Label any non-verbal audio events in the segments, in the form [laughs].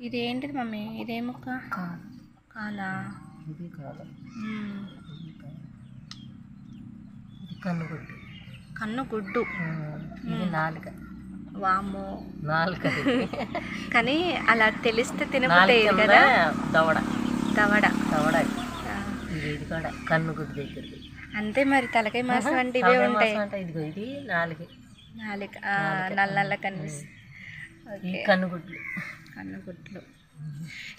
ఇది ఏంటిది మమ్మీ? ఇదే ముక్క? కాలా? ఇది కాదు. ఇది కన్నుగుడ్డు. ఇది నాలుక. వాము నాలుక. [laughs] కానీ అలా తెలిస్తే తినబోతే కింద దవడ. దవడ. దవడ. ఇది. కూడా? కన్నుగుడ్డు దగ్గరది. అంతే మరి తలకాయ మాసం అంటే ఇవే ఉంటాయి. ఇదిగో ఇది నాలుగు నాలుక. ఆ, నల్ల నల్ల కనిపిస్తుంది కన్నుగుడ్లు. కన్ను గుడ్లు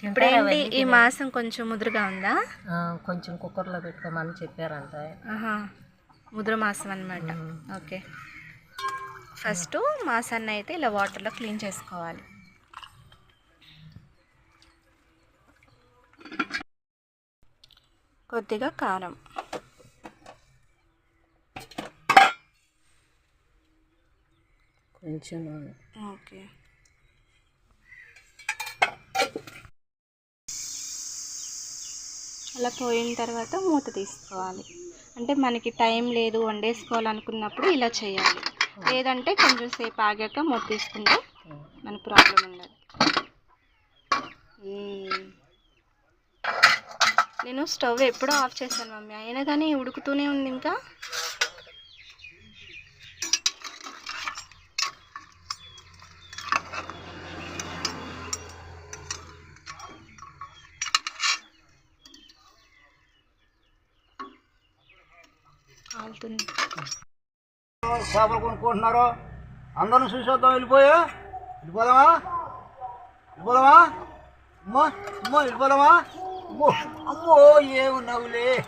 ఇప్పుడేంటి? ఈ మాసం కొంచెం ముదురుగా ఉందా? కొంచెం కుక్కర్లో పెట్టుకోమని చెప్పారంట. ముదురు మాసం అన్నమాట. మ్మ్. ఓకే. ఫస్ట్ మాసాన్ని అయితే ఇలా వాటర్లో క్లీన్ చేసుకోవాలి. కొద్దిగా కారం. కొంచెం. ఓకే. అలా పోయిన తర్వాత మూత తీసుకోవాలి. అంటే మనకి టైం లేదు వండేసుకోవాలనుకున్నప్పుడు ఇలా చేయాలి. లేదంటే కొంచెం సేపు ఆగాక మూత తీసుకుంటే మన ప్రాబ్లం ఉండదు. నేను స్టవ్ ఎప్పుడో ఆఫ్ చేశాను మమ్మీ. అయినా కానీ ఉడుకుతూనే ఉంది ఇంకా. చేపలు కొనుక్కుంటున్నారు? అందరం చూసొద్దాం వెళ్ళిపోయా. వెళ్ళిపోదామా? వెళ్ళిపోదామా? అమ్మో అమ్మో వెళ్ళిపోదామా? అమ్మో అమ్మో ఏమున్నావులే?